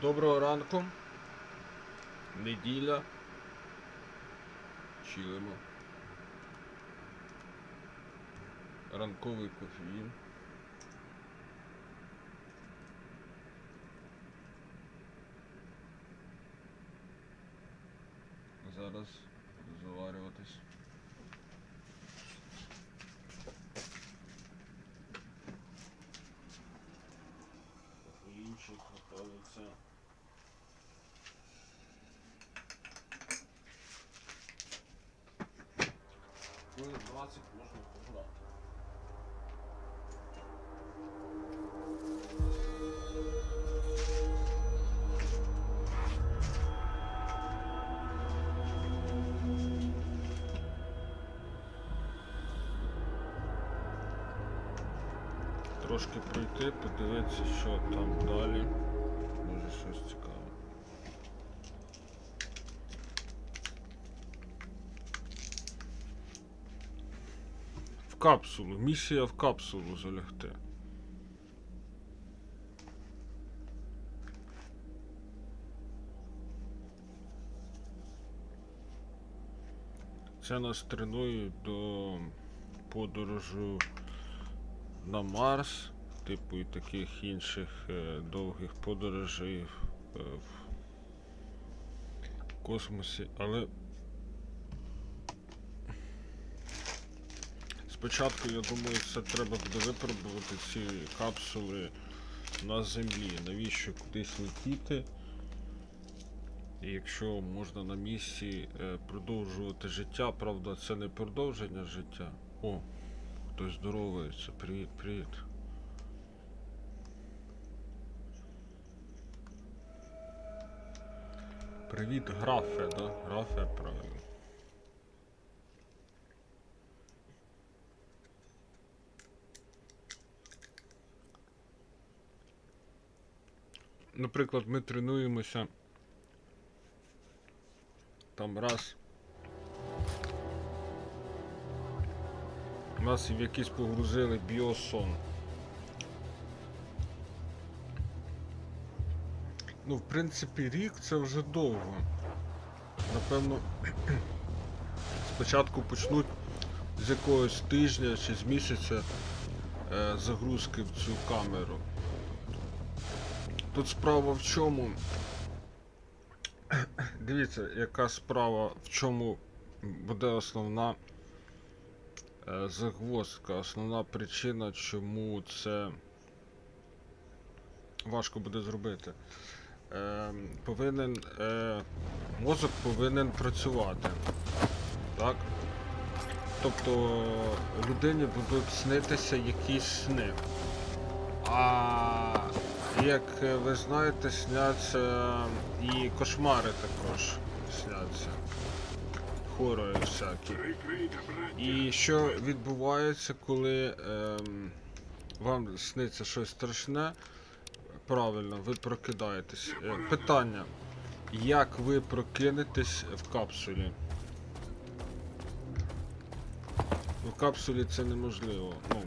Доброго ранку. Неділя. Чилимо. Ранковий кофеїн. Трошки пройти, подивитися, що там далі. Може щось цікаве. В капсулу. Місія в капсулу залягти. Це нас тренує до подорожу на Марс, типу і таких інших е, довгих подорожей е, в космосі, але спочатку, я думаю, це треба буде випробувати ці капсули на землі. Навіщо кудись летіти? Якщо можна на місці е, продовжувати життя, правда, це не продовження життя. О, хтось здоровається. Привіт, привіт. Привіт, графе, да? Графе, правильно. Наприклад, ми тренуємося там раз. Нас в якийсь погрузили біосон. Ну, в принципі, рік це вже довго. Напевно, спочатку почнуть з якогось тижня чи з місяця е, загрузки в цю камеру. Тут справа в чому. Дивіться, яка справа, в чому буде основна загвоздка, основна причина, чому це важко буде зробити. Е, повинен, е, мозок повинен працювати. Так? Тобто людині будуть снитися якісь сни. А як е, ви знаєте, сняться і кошмари також сняться. Хорори всякі. І що відбувається, коли ем, вам сниться щось страшне? Правильно, ви прокидаєтесь. Е, питання. Як ви прокинетесь в капсулі? В капсулі це неможливо. Ну,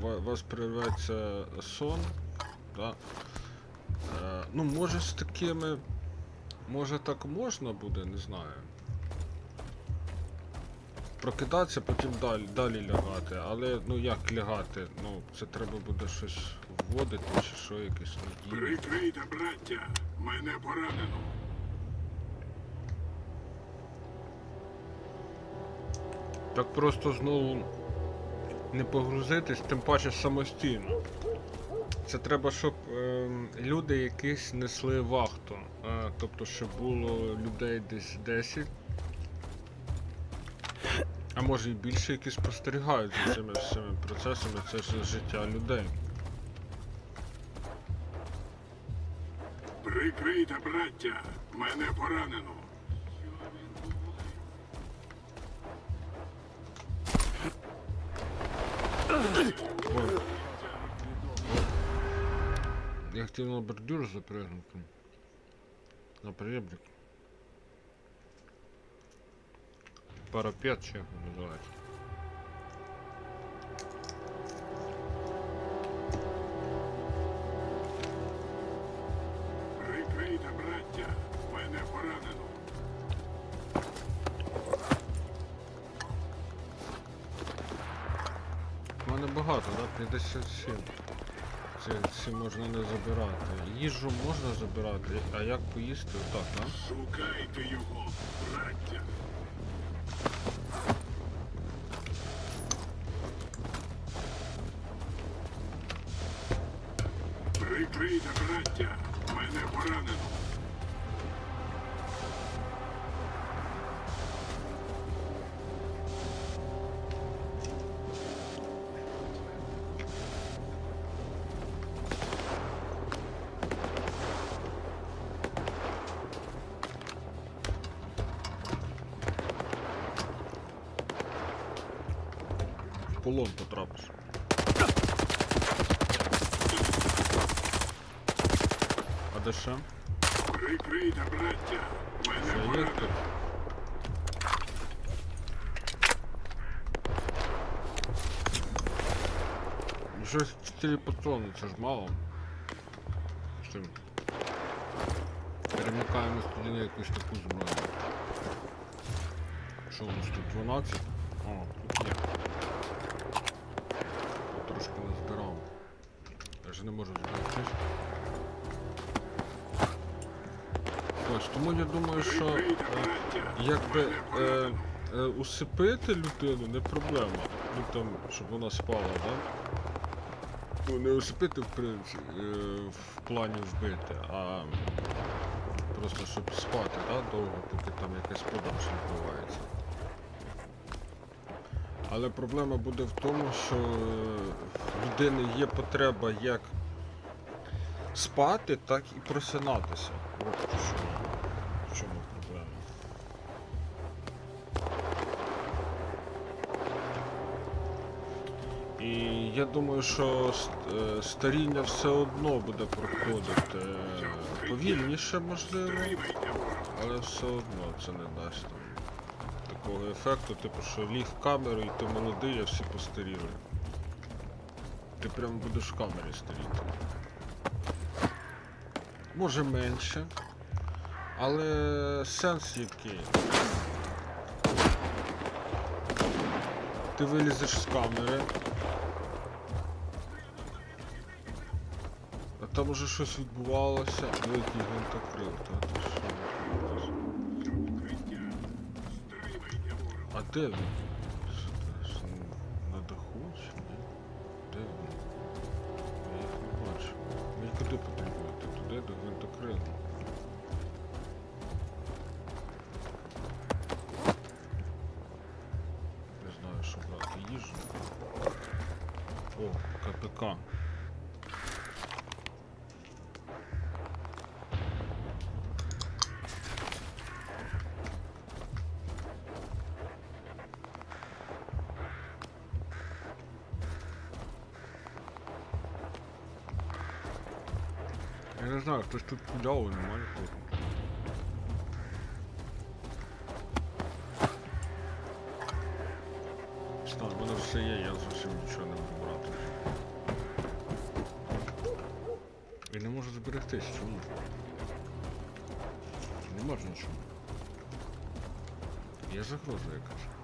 ва- вас прирветься сон. Да? Е, ну, може з такими. Може так можна буде, не знаю прокидатися, потім далі, далі лягати. Але ну як лягати? Ну це треба буде щось вводити, чи що якесь надії. Прикрийте, браття. Мене поранено. Так просто знову не погрузитись, тим паче самостійно. Це треба, щоб ем, люди якісь несли вахту. Е, тобто, щоб було людей десь 10. А може і більше, які спостерігають за цими всіми процесами, це ж життя людей. Прикрийте, браття. Мене поранено. Ой. Я хотел на бордюр запрыгнуть. На поребрик. парапет чи як називається. Прикрийте, браття, мене поранено. У мене багато, да? 57. Це, це можна не забирати. Їжу можна забирати, а як поїсти отак, да? Шукайте його, браття. Прикрийте, браття. Мене поранено. Щось 4 патрони, це ж мало. Що? Перемикаємось тоді на якусь таку зброю. Що у нас тут 12? О, тут є. Трошки не збирав. Я ж не можу збирати. Ось, тому я думаю, що е, якби е, е, усипити людину не проблема. Ну там, щоб вона спала, да? Ну, не усипити в принципі, е, в плані вбити, а просто щоб спати, да, довго, поки там якась подорож відбувається. Але проблема буде в тому, що в людини є потреба як спати, так і просинатися. От в я думаю, що е, старіння все одно буде проходити е, повільніше, можливо, але все одно це не дасть там такого ефекту, типу, що ліг в камеру і ти молодий, а всі постаріли. Ти прямо будеш в камері старіти. Може менше. Але сенс який? Ти вилізеш з камери. Там уже щось відбувалося. Ну який гвинтокрил, та ти що? А де він? Що чи ні? Де він? Я не бачу. Ви куди потребуєте? Туди до гвинтокрилу. Не знаю, що брати їжу. О, КПК. Не знаю, хтось тут куляв, немає тут. Стан, в мене все є, я зовсім нічого не можу брати. І не можу зберегтись, чому? Не можу нічого. Є загроза якась.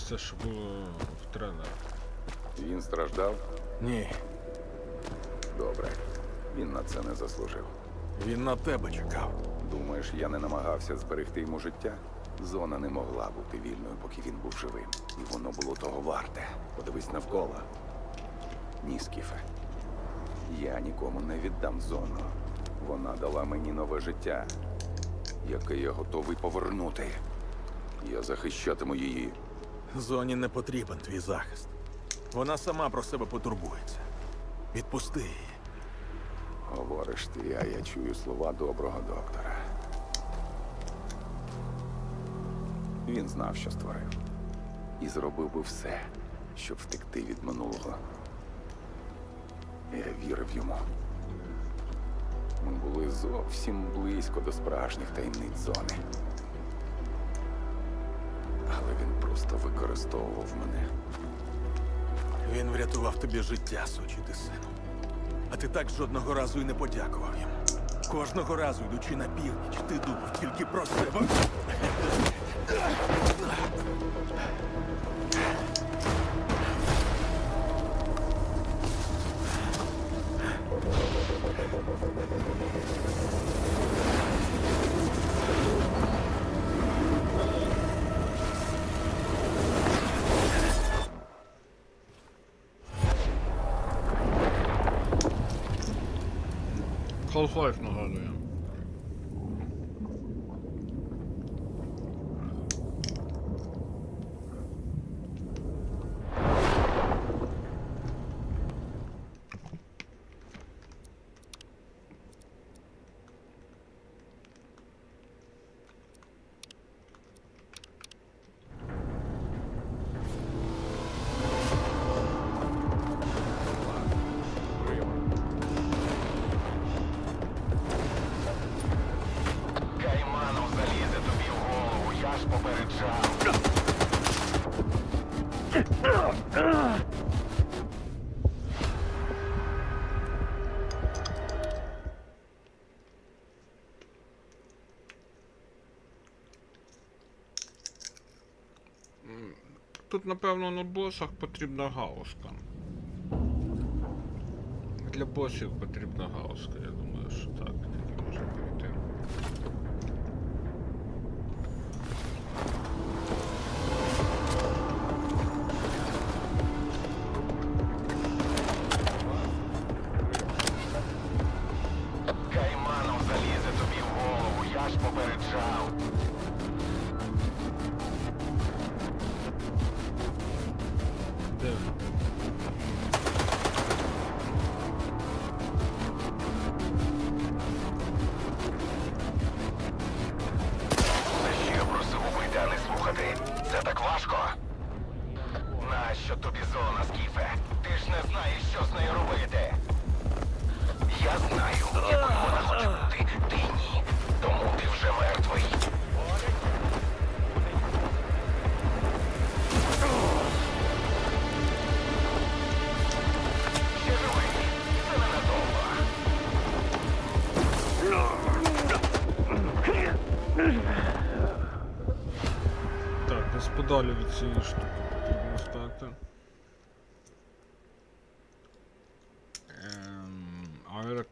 Ось це що було в тренера. Він страждав? Ні, Добре. Він на це не заслужив. він на тебе чекав. Думаєш, я не намагався зберегти йому життя? Зона не могла бути вільною, поки він був живим. І воно було того варте. Подивись навколо. Ні, Скіфе. Я нікому не віддам зону. Вона дала мені нове життя, яке я готовий повернути. Я захищатиму її. Зоні не потрібен твій захист. Вона сама про себе потурбується. Відпусти її. Говориш ти, а я чую слова доброго доктора. Він знав, що створив. і зробив би все, щоб втекти від минулого. Я вірив йому. Ми були зовсім близько до справжніх таємниць зони. Але він просто використовував мене. Він врятував тобі життя, сучий ти сину. А ти так жодного разу і не подякував їм. Кожного разу, йдучи на північ, ти думав тільки про себе. Half-Life нагадує. Тут, напевно, на босах потрібна галузка. Для босів потрібна галузка, я думаю, що так Де?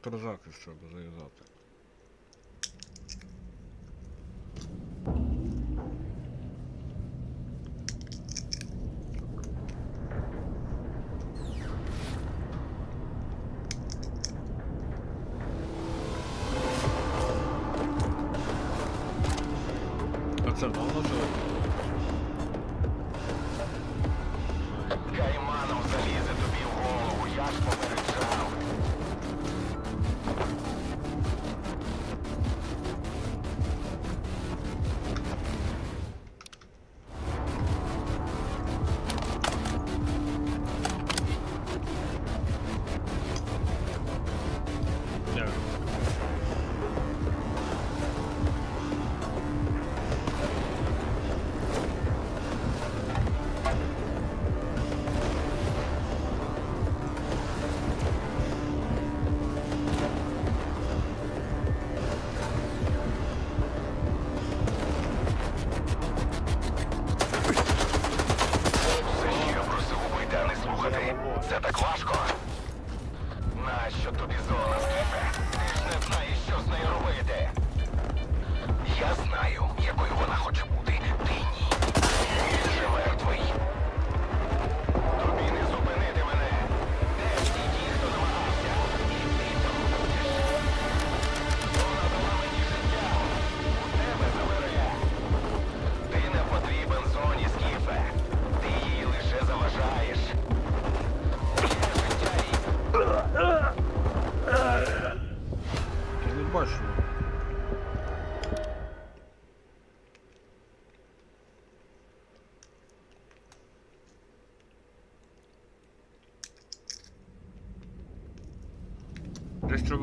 Електрозахист треба зав'язати.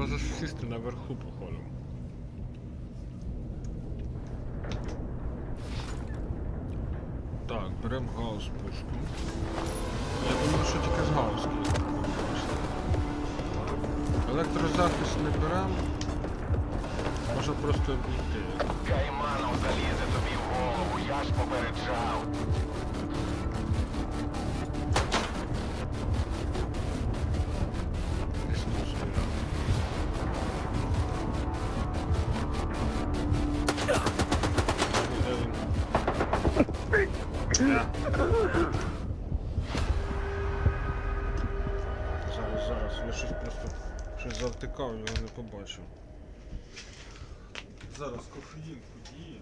треба засісти наверху, походу. Так, беремо гаус пушку. Я думаю, що тільки з гауски. Електрозахист не беремо. Можна просто обійти. Кайманов залізе тобі в голову, я ж попереджав. шукав, не побачив. Зараз кофеїн подіє.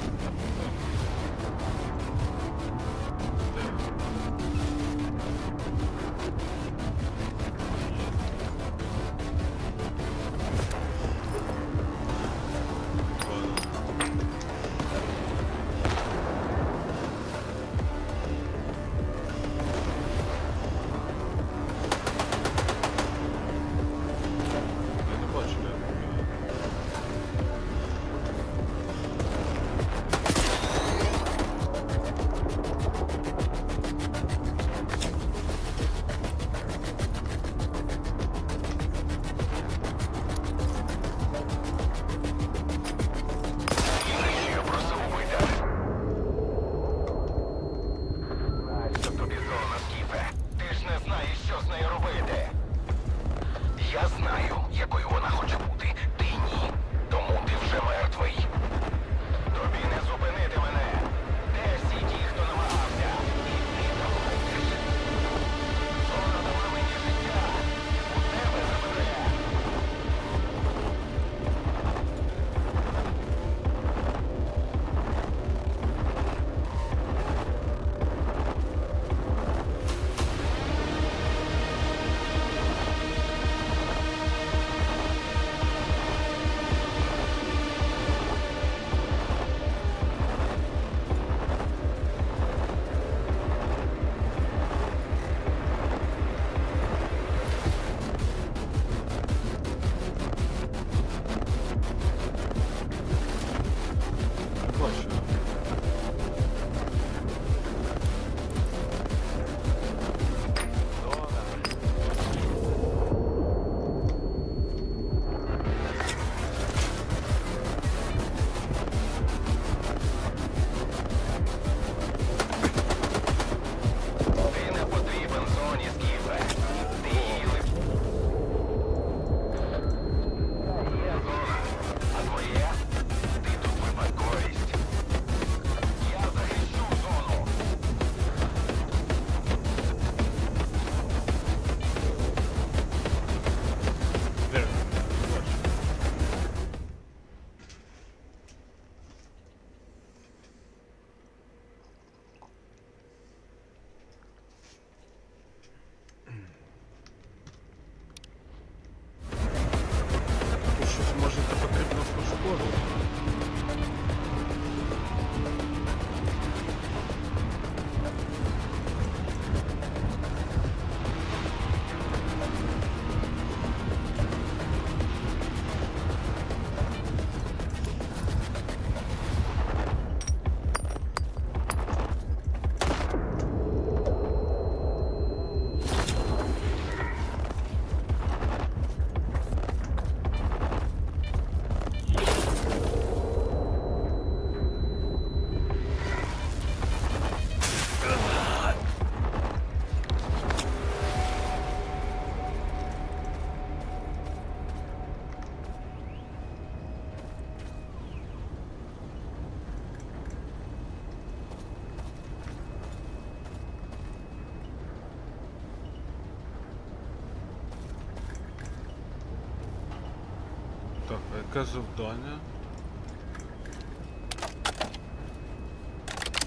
Так, а яке завдання?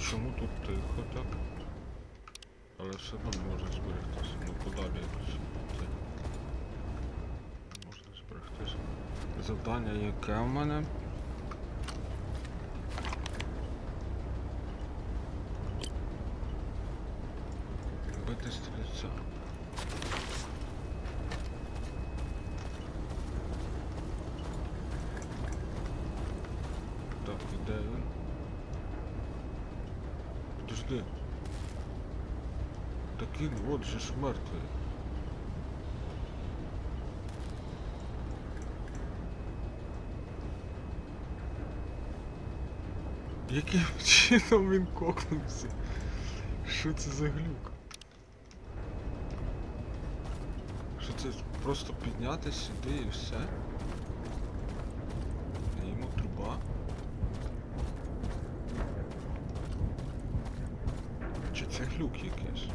Чому тут тихо так? Але все одно не можна зберегтися. Ну подалі якось. Можна зберегтися. Завдання яке в мене? Бити стрільця. Так, і де він? Подожди. Так він от же ж мертвий. Яким чином він кокнувся? Що це за глюк? Що це просто піднятися сюди і все? І йому труба? Чи це глюк якийсь?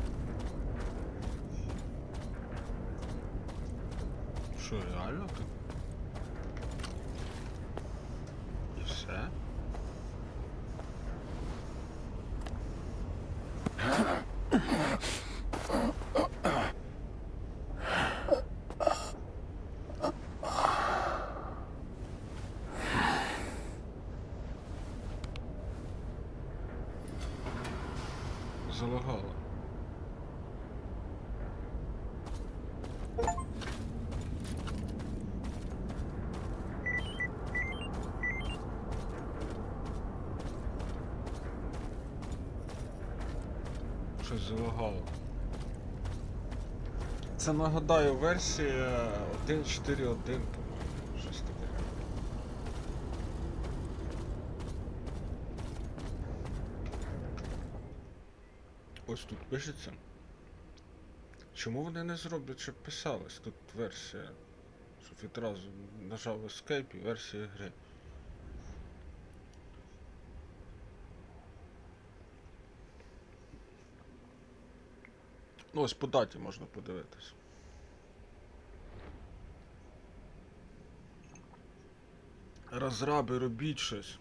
Що, реально так? І все? Залагало. Щось залагало. Це нагадаю версія 1.4.1, по-моєму. Щось таке. Ось тут пишеться. Чому вони не зроблять, щоб писалось? Тут версія. Щоб відразу нажав Escape і версія гри. Ну, ось по даті можна подивитись. Розраби, робіть щось.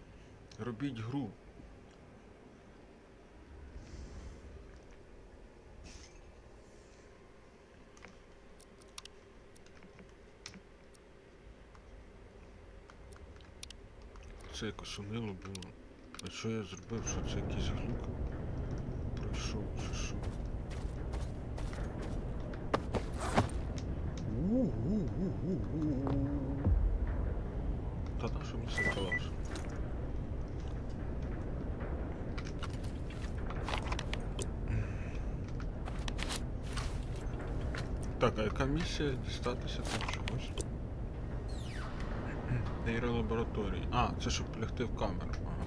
Робіть гру. Це якось унило було. А що я зробив? Що це якийсь глюк? Пройшов чи що? Та на що мені це калаш? Так, а яка місія дістатися там чогось? Нейролабораторії. А, це щоб лягти в камеру. Ага.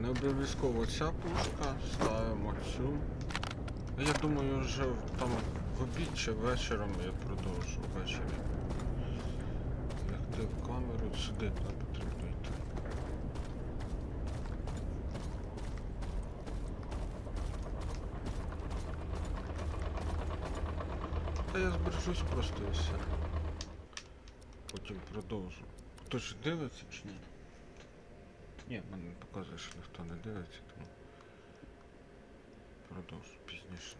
Не обов'язково ця пушка, ставимо цю. Я думаю, вже там в обід чи вечором я продовжу ввечері. Лягти в камеру, сюди нам потрібно йти. Та я збережусь просто і все. Потім продовжу. Хтось дивиться чи ні? Ні, мене не показує, що ніхто не дивиться, тому продовжу пізніше.